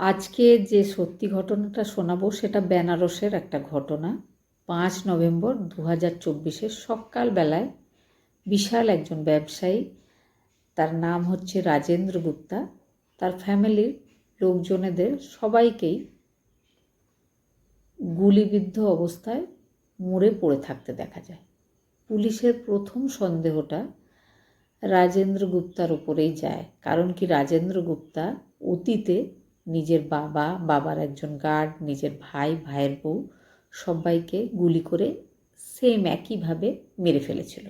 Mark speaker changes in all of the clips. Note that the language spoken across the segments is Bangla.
Speaker 1: আজকে যে সত্যি ঘটনাটা শোনাবো সেটা বেনারসের একটা ঘটনা। পাঁচ নভেম্বর দু হাজার চব্বিশের সকালবেলায় বিশাল একজন ব্যবসায়ী, তার নাম হচ্ছে রাজেন্দ্র গুপ্তা, তার ফ্যামিলির লোকজনেদের সবাইকেই গুলিবিদ্ধ অবস্থায় মরে পড়ে থাকতে দেখা যায়। পুলিশের প্রথম সন্দেহটা রাজেন্দ্র গুপ্তার ওপরেই যায়। কারণ কি রাজেন্দ্র গুপ্তা অতীতে নিজের বাবা, বাবার একজন গার্ড নিজের ভাই, ভাইয়ের বউ সবাইকে গুলি করে সেম একইভাবে মেরে ফেলেছিল।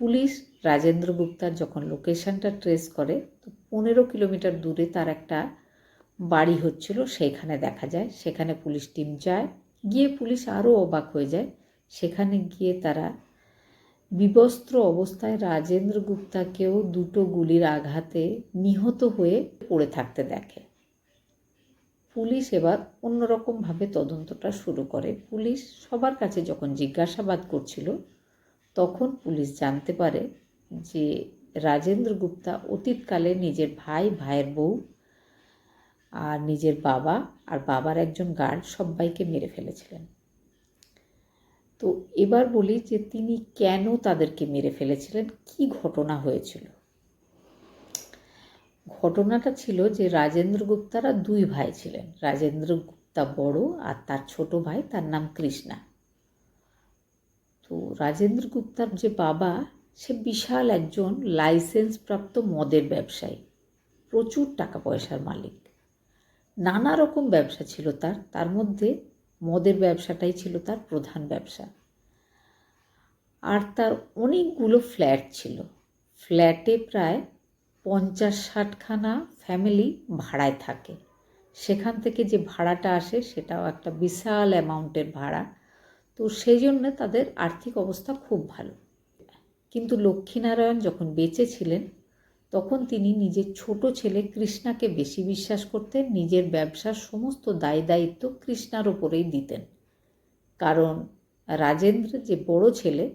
Speaker 1: পুলিশ রাজেন্দ্র গুপ্তার যখন লোকেশনটা ট্রেস করে, তো পনেরো কিলোমিটার দূরে তার একটা বাড়ি হচ্ছিল সেইখানে দেখা যায়, সেখানে পুলিশ টিম যায়, গিয়ে পুলিশ আরও অবাক হয়ে যায়। সেখানে গিয়ে তারা বিবস্ত্র অবস্থায় রাজেন্দ্র গুপ্তাকেও দুটো গুলির আঘাতে নিহত হয়ে পড়ে থাকতে দেখে। পুলিশ এবার অন্যরকমভাবে তদন্তটা শুরু করে। পুলিশ সবার কাছে যখন জিজ্ঞাসাবাদ করছিল, তখন পুলিশ জানতে পারে যে রাজেন্দ্র গুপ্তা অতীতকালে নিজের ভাই, ভাইয়ের বউ আর নিজের বাবা আর বাবার একজন গার্ড সবাইকে মেরে ফেলেছিলেন। তো এবার বলি যে তিনি কেন তাদেরকে মেরে ফেলেছিলেন, কি ঘটনা হয়েছিল? ঘটনাটা ছিল যে রাজেন্দ্র গুপ্তারা দুই ভাই ছিলেন। রাজেন্দ্র গুপ্তা বড় আর তার ছোট ভাই, তার নাম কৃষ্ণা। তো রাজেন্দ্র গুপ্তার যে বাবা, সে বিশাল একজন লাইসেন্স প্রাপ্ত মদের ব্যবসায়ী। প্রচুর টাকা পয়সার মালিক। নানা রকম ব্যবসা ছিল তার। তার মধ্যে মদের ব্যবসাটাই ছিল তার প্রধান ব্যবসা। আর তার অনেকগুলো ফ্ল্যাট ছিল। ফ্ল্যাটে প্রায় পঞ্চাশ ষাটখানা ফ্যামিলি ভাড়ায় থাকে। সেখান থেকে যে ভাড়াটা আসে, সেটাও একটা বিশাল অ্যামাউন্টের ভাড়া। তো সেই জন্য তাদের আর্থিক অবস্থা খুব ভালো। কিন্তু লক্ষ্মীনারায়ণ যখন বেঁচে ছিলেন, তখন তিনি নিজের ছোট ছেলে কৃষ্ণাকে বেশি বিশ্বাস করতেন, নিজের ব্যবসার সমস্ত দায় দায়িত্ব কৃষ্ণার ওপরেই দিতেন। কারণ রাজেন্দ্র যে বড় ছেলে,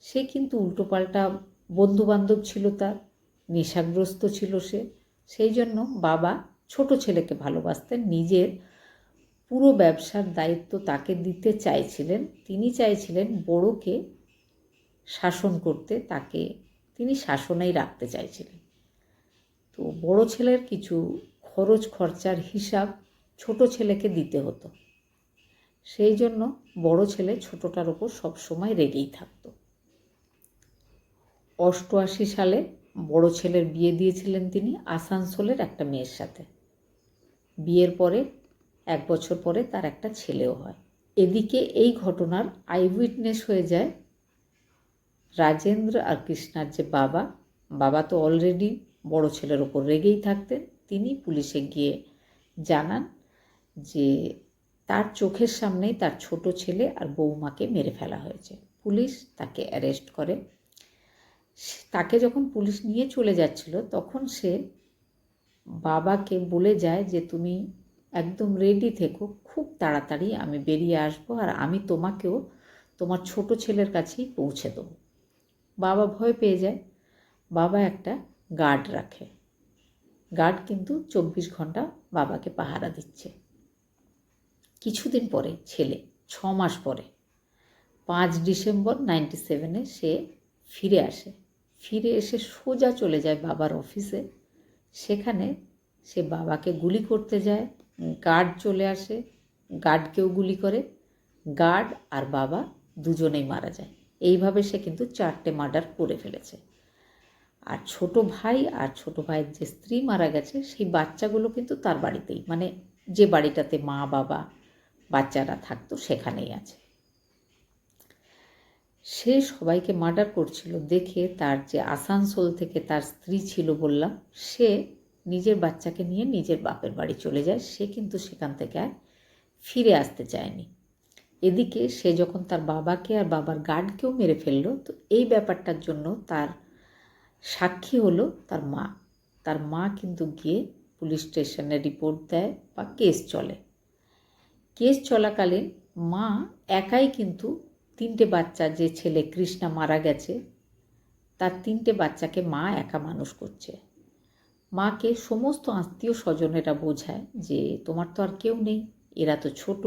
Speaker 1: সে কিন্তু উল্টোপাল্টা বন্ধুবান্ধব ছিল তার। নেশাগ্রস্ত ছিল সে। সেই জন্য বাবা ছোট ছেলেকে ভালোবাসতেন। নিজের পুরো ব্যবসার দায়িত্ব তাকে দিতে চাইছিলেন। তিনি চাইছিলেন বড়কে শাসন করতে। তাকে তিনি শাসনেই রাখতে চাইছিলেন। তো বড় ছেলের কিছু খরচ খরচার হিসাব ছোট ছেলেকে দিতে হতো। সেই জন্য বড় ছেলে ছোটটার ওপর সবসময় রেগেই থাকত। অষ্টআশি সালে বড় ছেলের বিয়ে দিয়েছিলেন তিনি আসানসোলের একটা মেয়ের সাথে। বিয়ের পরে, এক বছর পরে তার একটা ছেলেও হয়। এদিকে এই ঘটনার আইউইটনেস হয়ে যায় রাজেন্দ্র আর কৃষ্ণার যে বাবা। বাবা তো অলরেডি বড় ছেলের ওপর রেগেই থাকতেন। তিনি পুলিশে গিয়ে জানান যে তার চোখের সামনেই তার ছোট ছেলে আর বৌমাকে মেরে ফেলা হয়েছে। পুলিশ তাকে অ্যারেস্ট করে। তাকে যখন পুলিশ নিয়ে চলে যাচ্ছিল, তখন সে বাবাকে বলে যায় যে, তুমি একদম রেডি থেকো, খুব তাড়াতাড়ি আমি বেরিয়ে আসব আর আমি তোমাকেও তোমার ছোট ছেলের কাছেই পৌঁছে দেবো। বাবা ভয় পেয়ে যায়। বাবা একটা গার্ড রাখে। গার্ড কিন্তু চব্বিশ ঘণ্টা বাবাকে পাহারা দিচ্ছে। কিছুদিন পরে ছেলে, ছ মাস পরে, পাঁচ ডিসেম্বর নাইনটি সেভেনে সে ফিরে আসে। ফিরে এসে সোজা চলে যায় বাবার অফিসে। সেখানে সে বাবাকে গুলি করতে যায়, গার্ড চলে আসে, গার্ডকেও গুলি করে, গার্ড আর বাবা দুজনেই মারা যায়। এইভাবে সে কিন্তু চারটে মার্ডার করে ফেলেছে। আর ছোট ভাই আর ছোট ভাইয়ের যে স্ত্রী মারা গেছে, সেই বাচ্চাগুলো কিন্তু তার বাড়িতেই মানে যে বাড়িটাতে মা, বাবা, বাচ্চারা থাকতো সেখানেই আছে। সে সবাইকে মার্ডার করছিল দেখে তার যে আসানসোল থেকে তার স্ত্রী ছিল বললাম, সে নিজের বাচ্চাকে নিয়ে নিজের বাপের বাড়ি চলে যায়। সে কিন্তু সেখান থেকে আর ফিরে আসতে চায়নি। এদিকে সে যখন তার বাবাকে আর বাবার গার্ডকেও মেরে ফেলল, তো এই ব্যাপারটার জন্য তার সাক্ষী হলো তার মা। তার মা কিন্তু গিয়ে পুলিশ স্টেশনে রিপোর্ট দেয় বা কেস চলে। কেস চলাকালীন মা একাই কিন্তু তিনটে বাচ্চা যে ছেলে কৃষ্ণা মারা গেছে, তার তিনটে বাচ্চাকে মা একা মানুষ করছে। মাকে সমস্ত আত্মীয় স্বজনেরা বোঝায় যে তোমার তো আর কেউ নেই, এরা তো ছোট,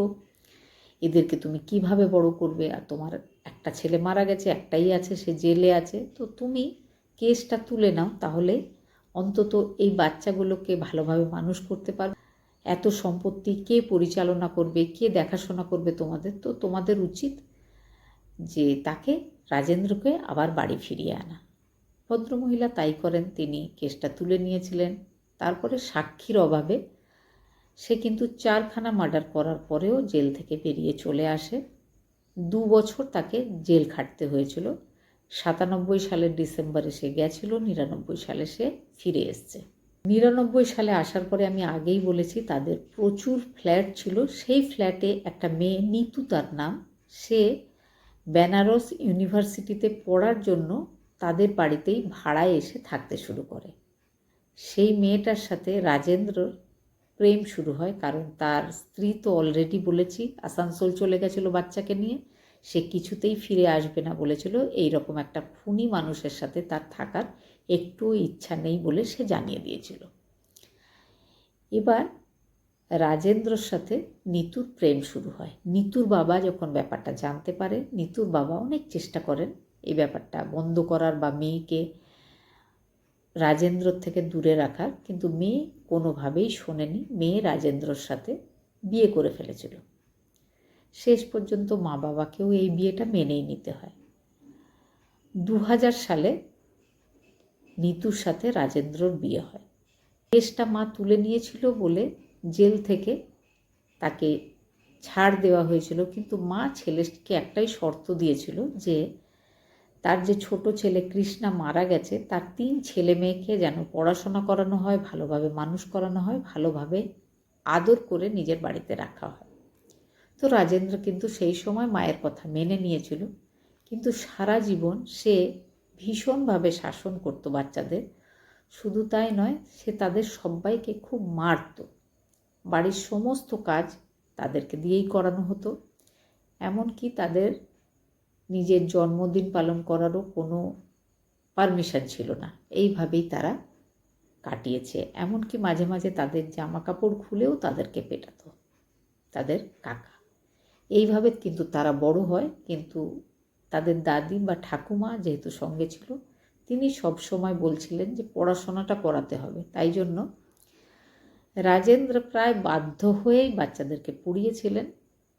Speaker 1: এদেরকে তুমি কীভাবে বড় করবে? আর তোমার একটা ছেলে মারা গেছে, একটাই আছে, সে জেলে আছে। তো তুমি কেসটা তুলে নাও, তাহলে অন্তত এই বাচ্চাগুলোকে ভালোভাবে মানুষ করতে পারবে। এত সম্পত্তি কে পরিচালনা করবে, কে দেখাশোনা করবে তোমাদের? তো তোমাদের উচিত যে তাকে রাজেন্দ্রকে আবার বাড়ি ফিরিয়ে আনা। ভদ্রমহিলা তাই করেন, তিনি কেসটা তুলে নিয়েছিলেন। তারপরে সাক্ষীর অভাবে সে কিন্তু চারখানা মার্ডার করার পরেও জেল থেকে বেরিয়ে চলে আসে। দু বছর তাকে জেল খাটতে হয়েছিল। সাতানব্বই সালের ডিসেম্বরে সে গেছিল, নিরানব্বই সালে সে ফিরে এসছে। নিরানব্বই সালে আসার পরে আমি আগেই বলেছি, তাদের প্রচুর ফ্ল্যাট ছিল। সেই ফ্ল্যাটে একটা মেয়ে, নিতু তার নাম। সে বেনারস ইউনিভার্সিটিতে পড়ার জন্য তাদের বাড়িতেই ভাড়ায় এসে থাকতে শুরু করে। সেই মেয়েটার সাথে রাজেন্দ্র প্রেম শুরু হয়, কারণ তার স্ত্রী তো অলরেডি বলেছি, আসানসোল চলে গেছিল বাচ্চাকে নিয়ে। সে কিছুতেই ফিরে আসবে না বলেছিল। এই রকম একটা খুনি মানুষের সাথে তার থাকার একটুও ইচ্ছা নেই বলে সে জানিয়ে দিয়েছিল। এবার রাজেন্দ্রর সাথে নিতুর প্রেম শুরু হয়। নিতুর বাবা যখন ব্যাপারটা জানতে পারে, নিতুর বাবা অনেক চেষ্টা করেন এই ব্যাপারটা বন্ধ করার বা মেয়েকে রাজেন্দ্রর থেকে দূরে রাখার, কিন্তু মেয়ে কোনোভাবেই শোনেনি। মেয়ে রাজেন্দ্রর সাথে বিয়ে করে ফেলেছিল। শেষ পর্যন্ত মা বাবাকেও এই বিয়েটা মেনেই নিতে হয়। দু হাজার সালে নিতুর সাথে রাজেন্দ্রর বিয়ে হয়। কেসটা মা তুলে নিয়েছিল বলে জেল থেকে তাকে ছাড় দেওয়া হয়েছিল। কিন্তু মা ছেলেকে একটাই শর্ত দিয়েছিল যে তার যে ছোট ছেলে কৃষ্ণা মারা গেছে, তার তিন ছেলে মেয়েকে যেন পড়াশোনা করানো হয়, ভালোভাবে মানুষ করানো হয়, ভালোভাবে আদর করে নিজের বাড়িতে রাখা হয়। তো রাজেন্দ্র কিন্তু সেই সময় মায়ের কথা মেনে নিয়েছিল। কিন্তু সারা জীবন সে ভীষণভাবে শাসন করতো বাচ্চাদের। শুধু তাই নয়, সে তাদের সবাইকে খুব মারত। বাড়ির সমস্ত কাজ তাদেরকে দিয়েই করানো হতো। এমনকি তাদের নিজের জন্মদিন পালন করারও কোনো পারমিশন ছিল না। এইভাবেই তারা কাটিয়েছে। এমনকি মাঝে মাঝে তাদের জামা কাপড় খুলেও তাদেরকে পেটাতো, তাদের কাকা। এইভাবে কিন্তু তারা বড় হয়, কিন্তু তাদের দাদি বা ঠাকুমা যেহেতু সঙ্গে ছিল, তিনি সব সময় বলছিলেন যে পড়াশোনাটা করাতে হবে। তাই জন্য রাজেন্দ্র প্রায় বাধ্য হয়েই বাচ্চাদেরকে পড়িয়েছিলেন।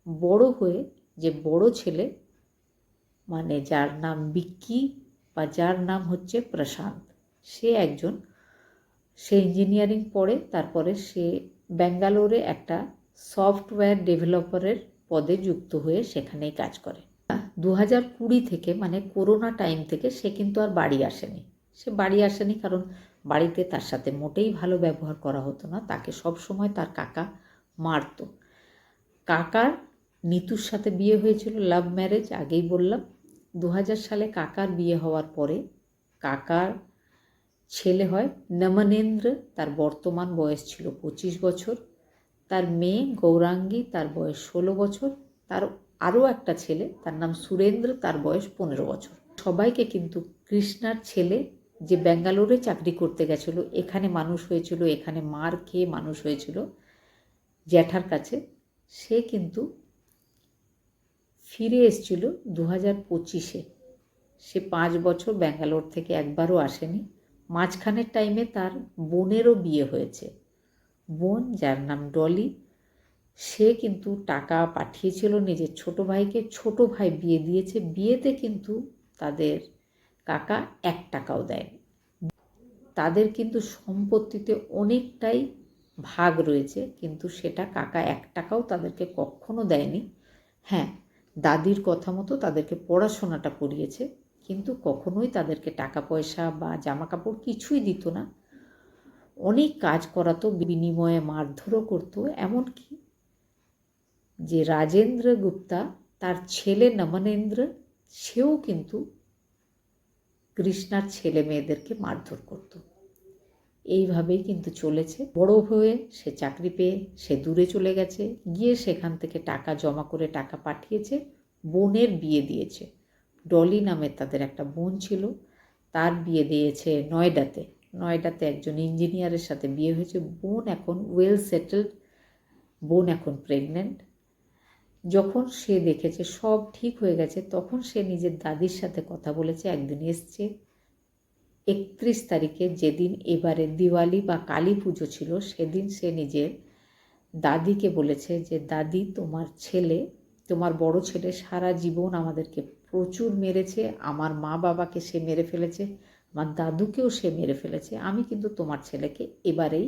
Speaker 1: বড় হয়ে যে বড় ছেলে মানে যার নাম বিক্কি বা যার নাম হচ্ছে প্রশান্ত, সে একজন, সে ইঞ্জিনিয়ারিং পড়ে, তারপরে সে ব্যাঙ্গালোরে একটা সফটওয়্যার ডেভেলপারের পদে যুক্ত হয়ে সেখানেই কাজ করে। দু হাজার কুড়ি থেকে মানে করোনা টাইম থেকে সে কিন্তু আর বাড়ি আসেনি। সে বাড়ি আসেনি কারণ বাড়িতে তার সাথে মোটেই ভালো ব্যবহার করা হতো না। তাকে সব সময় তার কাকা মারত। কাকার নিতুর সাথে বিয়ে হয়েছিল লাভ ম্যারেজ আগেই বললাম। দু হাজার সালে কাকার বিয়ে হওয়ার পরে কাকার ছেলে হয় নমনেন্দ্র। তার বর্তমান বয়স ছিল পঁচিশ বছর। তার মেয়ে গৌরাঙ্গী, তার বয়স ষোলো বছর। তার আরও একটা ছেলে, তার নাম সুরেন্দ্র, তার বয়স পনেরো বছর। সবাইকে কিন্তু কৃষ্ণার ছেলে যে ব্যাঙ্গালোরে চাকরি করতে গেছিল, এখানে মানুষ হয়েছিল, এখানে মার খেয়ে মানুষ হয়েছিল, জ্যাঠার কাছে, সে কিন্তু ফিরে এসছিল দু হাজার পঁচিশে। সে পাঁচ বছর ব্যাঙ্গালোর থেকে একবারও আসেনি। মাঝখানের টাইমে তার বোনেরও বিয়ে হয়েছে। বোন, যার নাম ডলি, সে কিন্তু টাকা পাঠিয়েছিল নিজের ছোট ভাইকে, ছোট ভাই বিয়ে দিয়েছে। বিয়েতে কিন্তু তাদের কাকা এক টাকাও দেয়নি তাদের কিন্তু সম্পত্তিতে অনেকটাই ভাগ রয়েছে, কিন্তু সেটা কাকা এক টাকাও তাদেরকে কখনো দেয়নি হ্যাঁ দাদির কথা মতো তাদেরকে পড়াশোনাটা করিয়েছে, কিন্তু কখনোই তাদেরকে টাকা পয়সা বা জামা কাপড় কিছুই দিত না। অনেক কাজ করাতো, বিনিময়ে মারধরও করতো, এমনকি যে রাজেন্দ্র গুপ্তা তার ছেলে নমনেন্দ্র, সেও কিন্তু কৃষ্ণার ছেলে মেয়েদেরকে মারধর করত। এইভাবেই কিন্তু চলেছে। বড় হয়ে সে চাকরি পেয়ে সে দূরে চলে গেছে। গিয়ে সেখান থেকে টাকা জমা করে টাকা পাঠিয়েছে, বোনের বিয়ে দিয়েছে। ডলি নামে তাদের একটা বোন ছিল, তার বিয়ে দিয়েছে নয়ডাতে। নয়ডাতে একজন ইঞ্জিনিয়ারের সাথে বিয়ে হয়েছে। বোন এখন ওয়েল সেটেলড বোন এখন প্রেগনেন্ট যখন সে দেখেছে সব ঠিক হয়ে গেছে, তখন সে নিজের দাদির সাথে কথা বলেছে একদিন এসছে। একত্রিশ তারিখে যেদিন এবারে দিওয়ালি বা কালী পুজো ছিল, সেদিন সে নিজের দাদিকে বলেছে যে, দাদি, তোমার ছেলে, তোমার বড় ছেলে সারা জীবন আমাদেরকে প্রচুর মেরেছে। আমার মা বাবাকে সে মেরে ফেলেছে, আমার দাদুকেও সে মেরে ফেলেছে। আমি কিন্তু তোমার ছেলেকে এবারেই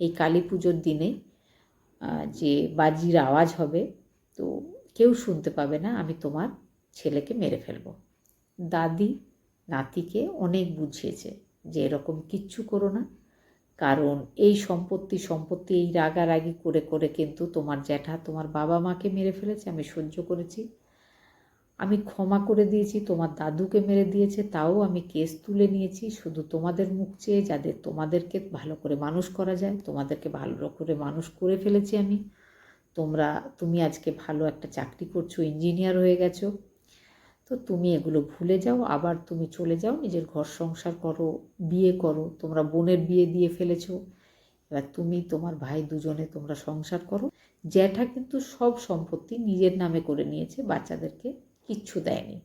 Speaker 1: এই কালী পুজোর দিনে যে বাজির আওয়াজ হবে তো কেউ শুনতে পাবে না, আমি তোমার ছেলেকে মেরে ফেলব। দাদি নাতিকে অনেক বুঝিয়েছে যে এরকম কিচ্ছু করো না, কারণ এই সম্পত্তি সম্পত্তি এই রাগারাগি করে করে কিন্তু তোমার জ্যাঠা তোমার বাবা মাকে মেরে ফেলেছে, আমি সহ্য করেছি। আমি ক্ষমা করে দিয়েছি, তোমার দাদুকে মেরে দিয়েছে, তাও আমি কেস তুলে নিয়েছি, শুধু তোমাদের মুখ চেয়ে যাদের তোমাদেরকে ভালো করে মানুষ করা যায়, তোমাদেরকে ভালো করে মানুষ করে ফেলেছি আমি। তোমরা, তুমি আজকে ভালো একটা চাকরি করছ ইঞ্জিনিয়ার হয়ে গেছো। তো তুমি এগুলো ভুলে যাও, আবার তুমি চলে যাও, নিজের ঘর সংসার করো, বিয়ে করো, তোমরা বোনের বিয়ে দিয়ে ফেলেছো। এবার তুমি, তোমার ভাই দুজনে তোমরা সংসার করো। জ্যাঠা কিন্তু সব সম্পত্তি নিজের নামে করে নিয়েছে, বাচ্চাদেরকে কিচ্ছু দেয়নি।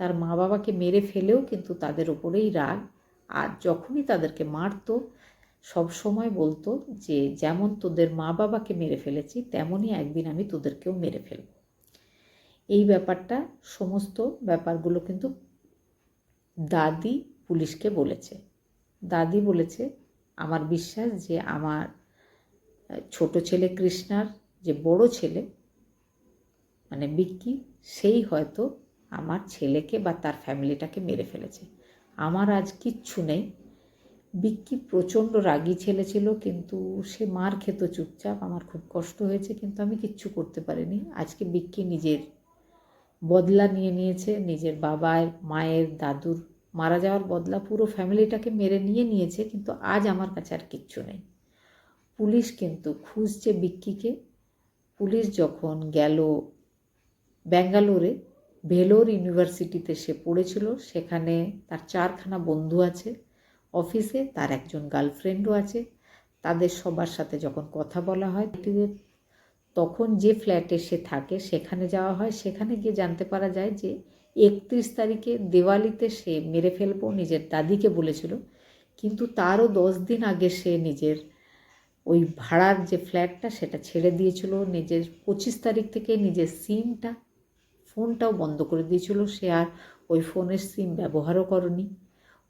Speaker 1: তার মা বাবাকে মেরে ফেলেও কিন্তু তাদের ওপরেই রাগ। আর যখনই তাদেরকে মারতো সব সময় বলতো যে, যেমন তোদের মা বাবাকে মেরে ফেলেছি, তেমনই একদিন আমি তোদেরকেও মেরে ফেলব। এই ব্যাপারটা, সমস্ত ব্যাপারগুলো কিন্তু দাদি পুলিশকে বলেছে। দাদি বলেছে, আমার বিশ্বাস যে আমার ছোট ছেলে কৃষ্ণার যে বড় ছেলে মানে বিক্কি, সেই হয়তো আমার ছেলেকে বা তার ফ্যামিলিটাকে মেরে ফেলেছে। আমার আজ কিচ্ছু নেই বিক্কি প্রচণ্ড রাগী ছেলে ছিল, কিন্তু সে মার খেত চুপচাপ, আমার খুব কষ্ট হয়েছে, কিন্তু আমি কিচ্ছু করতে পারিনি। আজকে বিক্কি নিজের বদলা নিয়ে নিয়েছে, নিজের বাবার, মায়ের, দাদুর মারা যাওয়ার বদলা পুরো ফ্যামিলিটাকে মেরে নিয়ে নিয়েছে, কিন্তু আজ আমার কাছে আর কিচ্ছু নেই। পুলিশ কিন্তু খুঁজছে বিক্কিকে। পুলিশ যখন গেল ব্যাঙ্গালোরে, ভেলোর ইউনিভার্সিটিতে সে পড়েছিল, সেখানে তার চারখানা বন্ধু আছে। অফিসে, তার একজন গার্লফ্রেন্ডও আছে। তাদের সবার সাথে যখন কথা বলা হয়, তখন যে ফ্ল্যাটে সে থাকে, সেখানে যাওয়া হয়। সেখানে গিয়ে জানতে পারা যায় যে, একত্রিশ তারিখে দেওয়ালিতে সে মেরে ফেলব, নিজের দাদিকে বলেছিল। কিন্তু তারও দশ দিন আগে সে নিজের ওই ভাড়ার যে ফ্ল্যাটটা, সেটা ছেড়ে দিয়েছিল। নিজের পঁচিশ তারিখ থেকে নিজের সিমটা, ফোনটাও বন্ধ করে দিয়েছিল। সে আর ওই ফোনের সিম ব্যবহারও করেনি।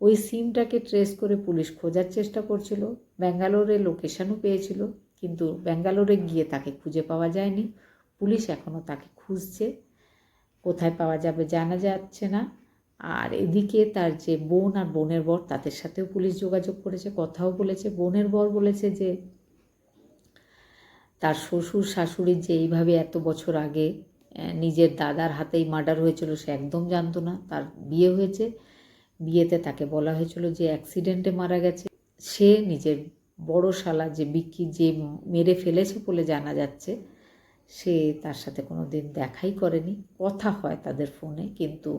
Speaker 1: ওই সিমটাকে ট্রেস করে পুলিশ খোঁজার চেষ্টা করছিল। ব্যাঙ্গালোরে লোকেশানও পেয়েছিল, কিন্তু ব্যাঙ্গালোরে গিয়ে তাকে খুঁজে পাওয়া যায়নি। পুলিশ এখনও তাকে খুঁজছে। কোথায় পাওয়া যাবে জানা যাচ্ছে না। আর এদিকে তার যে বোন আর বোনের বর, তাদের সাথেও পুলিশ যোগাযোগ করেছে, কথাও বলেছে। বোনের বর বলেছে যে, তার শ্বশুর শাশুড়ির যে এইভাবে এত বছর আগে নিজের দাদার হাতেই মার্ডার হয়েছিল, সে একদম জানতো না। তার বিয়ে হয়েছে। বিয়েতে তাকে বলা হয়েছিল যে অ্যাক্সিডেন্টে মারা গেছে। সে নিজের বড় শালা যে বিক্কি যে মেরে ফেলেছে বলে জানা যাচ্ছে, সে তার সাথে কোনো দিন দেখাই করেনি। কথা হয় তাদের ফোনে, কিন্তু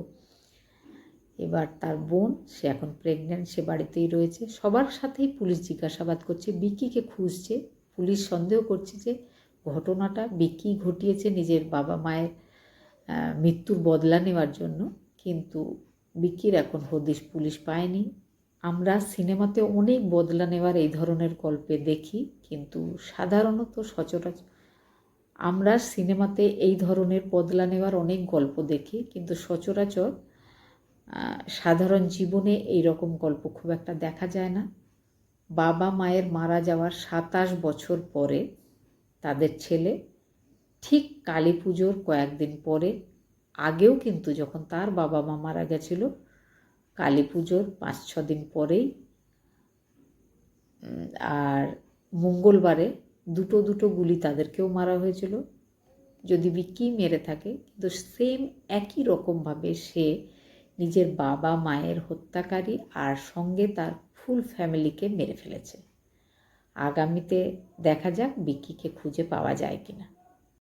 Speaker 1: এবার তার বোন, সে এখন প্রেগনেন্ট সে বাড়িতেই রয়েছে। সবার সাথেই পুলিশ জিজ্ঞাসাবাদ করছে বিকিকে খুঁজছে। পুলিশ সন্দেহ করছে যে ঘটনাটা বিকি ঘটিয়েছে নিজের বাবা মায়ের মৃত্যুর বদলা নেওয়ার জন্য। কিন্তু বিকির এখন হদিশ পুলিশ পায়নি। আমরা সিনেমাতে অনেক বদলা নেওয়ার এই ধরনের গল্পে দেখি, কিন্তু সাধারণত সচরাচর আমরা সিনেমাতে এই ধরনের বদলা নেওয়ার অনেক গল্প দেখি, কিন্তু সচরাচর সাধারণ জীবনে এই রকম গল্প খুব একটা দেখা যায় না। বাবা মায়ের মারা যাওয়ার সাতাশ বছর পরে তাদের ছেলে ঠিক কালী পুজোর কয়েকদিন পরে আগেও কিন্তু যখন তার বাবা মা মারা গেছিল, কালী পুজোর পাঁচ ছ দিন পরেই আর মঙ্গলবারে দুটো দুটো গুলি তাদেরকেও মারা হয়েছিল। যদি বিকি মেরে থাকে, কিন্তু সেম একই রকমভাবে সে নিজের বাবা মায়ের হত্যাকারী আর সঙ্গে তার ফুল ফ্যামিলিকে মেরে ফেলেছে। আগামীতে দেখা যাক বিকিকে খুঁজে পাওয়া যায় কিনা।